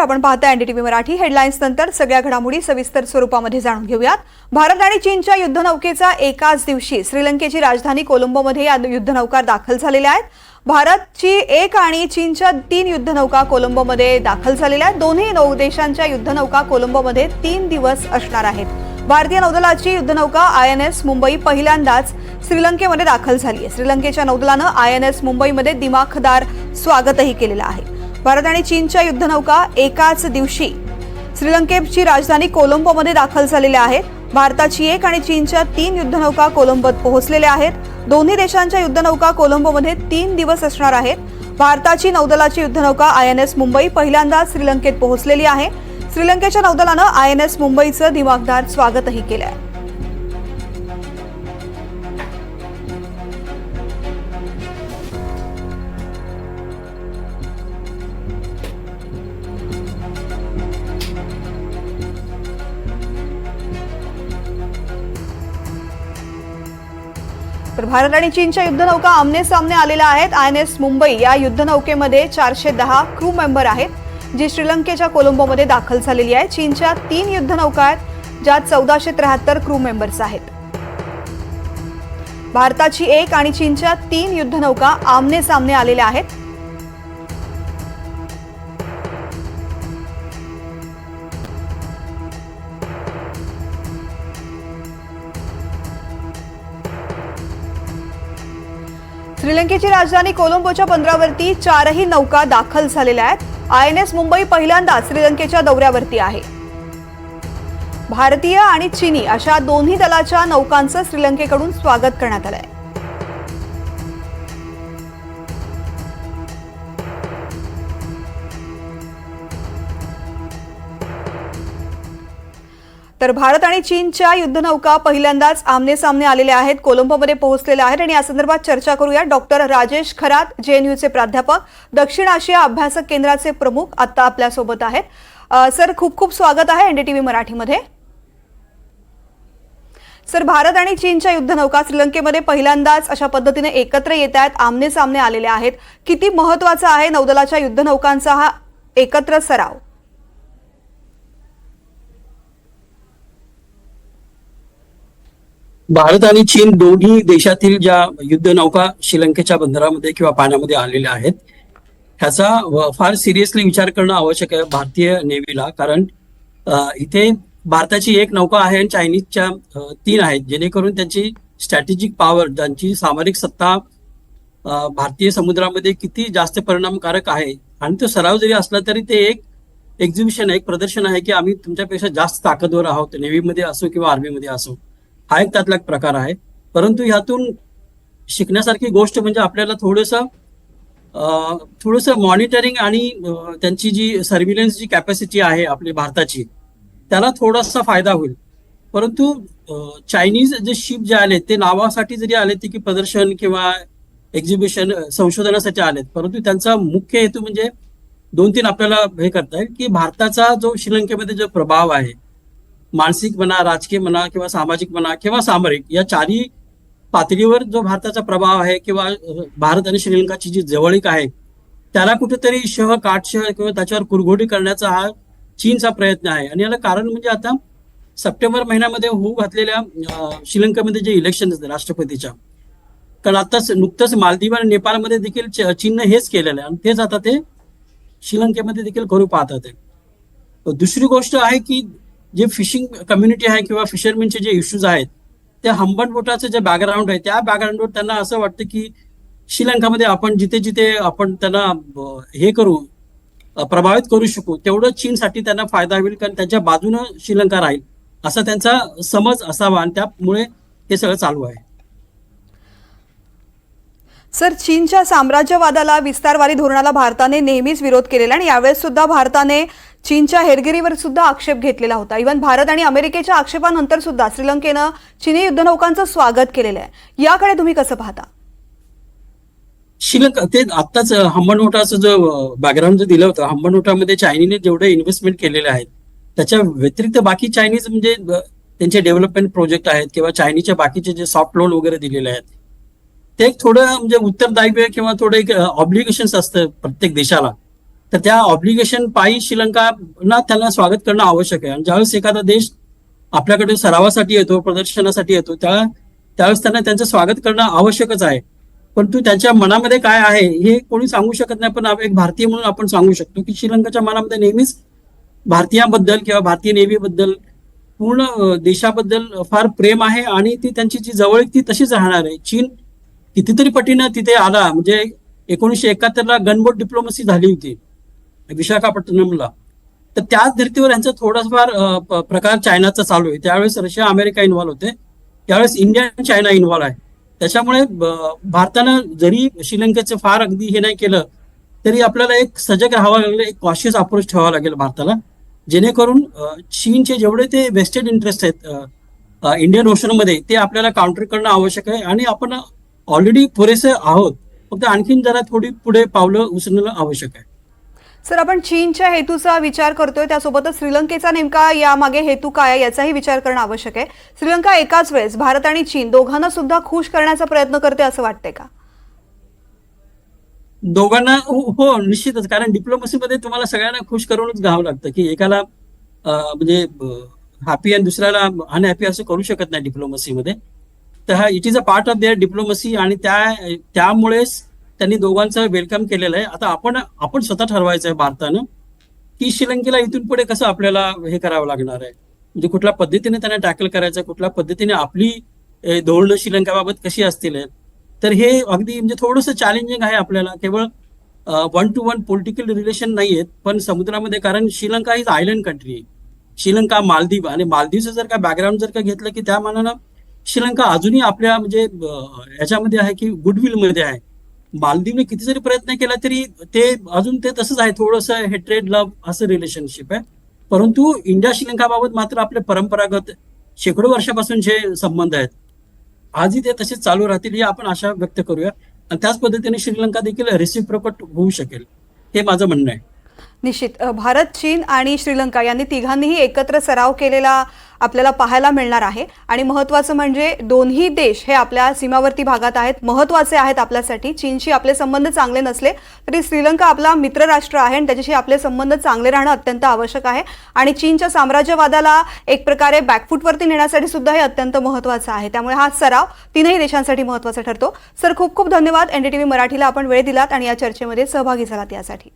आपण पाहता NDTV Marathi headlines नंतर सगळ्या घडामोडी सविस्तर स्वरूपामध्ये जाणून घेऊयात. भारत आणि चीनच्या युद्धनौकेचा एकाच दिवशी श्रीलंकेची राजधानी कोलंबोमध्ये या युद्धनौका दाखल झालेल्या आहेत. भारतची एक आणि चीनच्या तीन युद्धनौका कोलंबोमध्ये दाखल झालेल्या आहेत. दोन्ही नौ देशांच्या युद्धनौका कोलंबोमध्ये तीन दिवस असणार आहेत. भारतीय नौदलाची युद्धनौका आय एन एस मुंबई पहिल्यांदाच श्रीलंकेमध्ये दाखल झाली आहे. श्रीलंकेच्या नौदलानं आय एन एस मुंबईमध्ये दिमाखदार स्वागतही केलेलं आहे. भारत आणि चीनच्या युद्धनौका एकाच दिवशी श्रीलंकेची राजधानी कोलंबोमध्ये दाखल झालेल्या आहेत. भारताची एक आणि चीनच्या तीन युद्धनौका कोलंबोत पोहोचलेल्या आहेत. दोन्ही देशांच्या युद्धनौका कोलंबोमध्ये तीन दिवस असणार आहेत. भारताची नौदलाची युद्धनौका आय एन एस मुंबई पहिल्यांदाच श्रीलंकेत पोहोचलेली आहे. श्रीलंकेच्या नौदलानं आय एन एस मुंबईचं दिमागदार स्वागतही केलं आहे तर भारत आणि चीनच्या युद्धनौका आमने सामने आलेल्या आहेत. आय एन एस मुंबई या युद्धनौकेमध्ये चारशे दहा क्रू मेंबर आहेत जी श्रीलंकेच्या कोलंबोमध्ये दाखल झालेली आहे. चीनच्या तीन युद्धनौका आहेत ज्यात चौदाशे त्र्याहत्तर क्रू मेंबर्स आहेत. भारताची एक आणि चीनच्या तीन युद्धनौका आमने सामने आलेल्या आहेत. श्रीलंकेची राजधानी कोलंबोच्या बंदरावरती चारही नौका दाखल झालेल्या आहेत. आय एन एस मुंबई पहिल्यांदा श्रीलंकेच्या दौऱ्यावरती आहे. भारतीय आणि चीनी अशा दोन्ही दलाच्या नौकांचं श्रीलंकेकडून स्वागत करण्यात आलंय. तर भारत आणि चीनच्या युद्धनौका पहिल्यांदाच आमने सामने आलेल्या आहेत कोलंबोमध्ये पोहोचलेल्या आहेत आणि या संदर्भात चर्चा करूया डॉक्टर राजेश खरात जेएनयूचे प्राध्यापक दक्षिण आशिया अभ्यासक केंद्राचे प्रमुख आता आपल्यासोबत आहेत. सर खूप खूप स्वागत आहे एनडीटीव्ही मराठीमध्ये. सर भारत आणि चीनच्या युद्धनौका श्रीलंकेमध्ये पहिल्यांदाच अशा पद्धतीने एकत्र येत आहेत आमने सामने आलेल्या आहेत. किती महत्त्वाचा आहे नौदलाच्या युद्धनौकांचा हा एकत्र सराव? भारत आणि चीन दोन्ही देशातील ज्या युद्ध नौका श्रीलंकेच्या बंदरामध्ये किंवा पाण्यामध्ये आलेल्या आहेत ह्याचा फार सिरियसली विचार करणं आवश्यक आहे भारतीय नेव्हीला. कारण इथे भारताची एक नौका आहे आणि चायनीजच्या तीन आहेत. जेणेकरून त्यांची स्ट्रॅटेजिक पॉवर त्यांची सामरिक सत्ता भारतीय समुद्रामध्ये किती जास्त परिणामकारक आहे आणि तो सराव जरी असला तरी ते एक एक्झिबिशन आहे एक प्रदर्शन आहे की आम्ही तुमच्यापेक्षा जास्त ताकदवर आहोत नेव्हीमध्ये असो किंवा आर्मीमध्ये असो. हा एक त्यातला एक प्रकार आहे. परंतु ह्यातून शिकण्यासारखी गोष्ट म्हणजे आपल्याला थोडंसं थोडंसं मॉनिटरिंग आणि त्यांची जी सर्व्हिलन्स जी कॅपॅसिटी आहे आपली भारताची त्याला थोडासा फायदा होईल. परंतु चायनीज जे शिप जे आले ते नावासाठी जरी आले ते की प्रदर्शन किंवा एक्झिबिशन संशोधनासाठी आलेत. परंतु त्यांचा मुख्य हेतू म्हणजे दोन तीन आपल्याला हे करता येईल की भारताचा जो श्रीलंकेमध्ये जो प्रभाव आहे मानसिक म्हणा राजकीय म्हणा किंवा सामाजिक म्हणा किंवा सामरिक या चारही पातळीवर जो भारताचा प्रभाव आहे किंवा भारत आणि श्रीलंकाची जी जवळीक आहे त्याला कुठेतरी शह काटशह किंवा त्याच्यावर कुरघोडी करण्याचा हा चीनचा प्रयत्न आहे. आणि याला कारण म्हणजे आता सप्टेंबर महिन्यामध्ये होऊ घातलेल्या श्रीलंकेमध्ये जे इलेक्शन असते राष्ट्रपतीच्या कारण आताच नुकतंच मालदीव आणि नेपाळमध्ये देखील च- चीननं हेच केलेलं आहे आणि तेच आता ते श्रीलंकेमध्ये देखील करू पाहतात होते दुसरी गोष्ट आहे की जे फिशिंग कम्युनिटी आहे किंवा फिशरमेनचे जे इश्यूज आहेत त्या हंबट बोटाचं जे बॅकग्राऊंड आहे त्या बॅकग्राऊंडवर त्यांना असं वाटतं की श्रीलंकामध्ये आपण जिथे जिथे आपण त्यांना हे करू प्रभावित करू शकू तेवढं चीनसाठी त्यांना फायदा होईल कारण त्यांच्या बाजूनं श्रीलंका राहील असा त्यांचा समज असावा आणि त्यामुळे हे सगळं चालू आहे. सर चीनच्या साम्राज्यवादाला विस्तारवादी धोरणाला भारताने नेहमीच विरोध केलेला आणि यावेळेस सुद्धा भारताने चीनच्या हेरगिरीवर सुद्धा आक्षेप घेतलेला होता. इव्हन भारत आणि अमेरिकेच्या आक्षेपानंतर सुद्धा श्रीलंकेनं चीनी युद्धनौकांचं स्वागत केलेलं आहे. याकडे तुम्ही कसं पाहता? श्रीलंका ते आत्ताच हंबनोटाचं जो बॅकग्राऊंड जो दिलं होतं हंबनोटामध्ये चायनीने जेवढे इन्व्हेस्टमेंट केलेले आहेत त्याच्या व्यतिरिक्त बाकी चायनीज म्हणजे त्यांचे डेव्हलपमेंट प्रोजेक्ट आहेत किंवा चायनीच्या बाकीचे जे सॉफ्ट लोन वगैरे दिलेले आहेत ते एक थोडं म्हणजे उत्तरदायित्व किंवा थोडं एक ऑब्लिगेशन असतं प्रत्येक देशाला. तर त्या ऑब्लिगेशन पायी श्रीलंकाला त्यांना स्वागत करणं आवश्यक आहे. आणि ज्यावेळेस एखादा देश आपल्याकडे सरावासाठी येतो प्रदर्शनासाठी येतो त्या त्यावेळेस त्यांना त्यांचं स्वागत करणं आवश्यकच आहे. परंतु त्यांच्या मनामध्ये काय आहे हे कोणी सांगू शकत नाही पण एक भारतीय म्हणून आपण सांगू शकतो की श्रीलंकाच्या मनामध्ये नेहमीच भारतीयांबद्दल किंवा भारतीय नेव्हीबद्दल पूर्ण देशाबद्दल फार प्रेम आहे आणि ती त्यांची जी जवळ ती तशीच राहणार आहे. चीन कितीतरी पटीनं तिथे आला म्हणजे एकोणीसशे एकाहत्तरला गनबोट डिप्लोमसी झाली होती. विशाखापट्टणमला. तर त्याच धर्तीवर यांचा थोडाफार प्रकार चायनाचा चालू आहे. त्यावेळेस रशिया अमेरिका इन्व्हॉल्व्ह होते. त्यावेळेस इंडिया आणि चायना इन्व्हॉल्व्ह आहे. त्याच्यामुळे भारतानं जरी श्रीलंकेचं फार अगदी हे नाही केलं तरी आपल्याला एक सजग राहावं लागेल एक कॉशियस अप्रोच ठेवावा लागेल भारताला. जेणेकरून चीनचे जेवढे ते वेस्टेड इंटरेस्ट आहेत इंडियन ओशनमध्ये ते आपल्याला काउंटर करणं आवश्यक आहे. आणि आपण ऑलरेडी पुरेसे आहोत. फक्त आणखीन जरा थोडी पुढे पावलं उचलणं आवश्यक आहे. सर आपण चीनच्या हेतूचा विचार करतोय त्यासोबतच श्रीलंकेचा नेमका यामागे हेतू काय आहे याचाही विचार करणं आवश्यक आहे. श्रीलंका एकाच वेळेस भारत आणि चीन दोघांना सुद्धा खुश करण्याचा प्रयत्न करते असं वाटतंय का? दोघांना हो निश्चितच. कारण डिप्लोमसीमध्ये तुम्हाला सगळ्यांना खुश करूनच घ्यावं लागतं की एकाला म्हणजे हॅपी आणि दुसऱ्याला अनहॅपी असं करू शकत नाही डिप्लोमसीमध्ये तर हा it is a part of their diplomacy आणि त्या त्यामुळेच त्यांनी दोघांचं वेलकम केलेलं आहे. आता आपण आपण स्वतः ठरवायचं आहे भारतानं की श्रीलंकेला इथून पुढे कसं आपल्याला हे करावं लागणार आहे? म्हणजे कुठल्या पद्धतीने त्यांना टॅकल करायचं कुठल्या पद्धतीने आपली धोरणं श्रीलंकाबाबत कशी असतील तर हे अगदी म्हणजे थोडंसं चॅलेंजिंग आहे आपल्याला. केवळ one to one political relation नाही आहेत पण समुद्रामध्ये कारण श्रीलंका ही आयलंड कंट्री आहे श्रीलंका मालदीव आणि मालदीवचं जर का बॅकग्राऊंड जर का घेतलं की त्या मानानं श्रीलंका अजूनही आपल्या म्हणजे याच्यामध्ये आहे की गुडविलमध्ये आहे. मालदीवने किती जरी प्रयत्न केला तरी ते अजून ते तसंच आहे थोडंसं हेट्रेड लव्ह असं रिलेशनशिप आहे. परंतु इंडिया श्रीलंकाबाबत मात्र आपले परंपरागत शेकडो वर्षापासून जे संबंध आहेत आजही ते तसेच चालू राहतील ही आपण आशा व्यक्त करूया. आणि त्याच पद्धतीने श्रीलंका देखील रिसिप्रोकट होऊ शकेल हे माझं म्हणणं आहे. निश्चित. भारत चीन आणि श्रीलंका यांनी तिघांनीही एकत्र सराव केलेला आपल्याला पाहायला मिळणार आहे. आणि महत्त्वाचं म्हणजे दोन्ही देश हे आपल्या सीमावर्ती भागात आहेत. महत्त्वाचे आहेत आपल्यासाठी. चीनशी आपले संबंध चांगले नसले तरी श्रीलंका आपला मित्र राष्ट्र आहे आणि त्याच्याशी आपले संबंध चांगले राहणं अत्यंत आवश्यक आहे. आणि चीनच्या साम्राज्यवादाला एक प्रकारे बॅकफूटवरती नेण्यासाठी सुद्धा हे अत्यंत महत्त्वाचं आहे. त्यामुळे हा सराव तीनही देशांसाठी महत्त्वाचा ठरतो. सर खूप खूप धन्यवाद. एनडीटीव्ही मराठीला आपण वेळ दिलात आणि या चर्चेमध्ये सहभागी झालात यासाठी.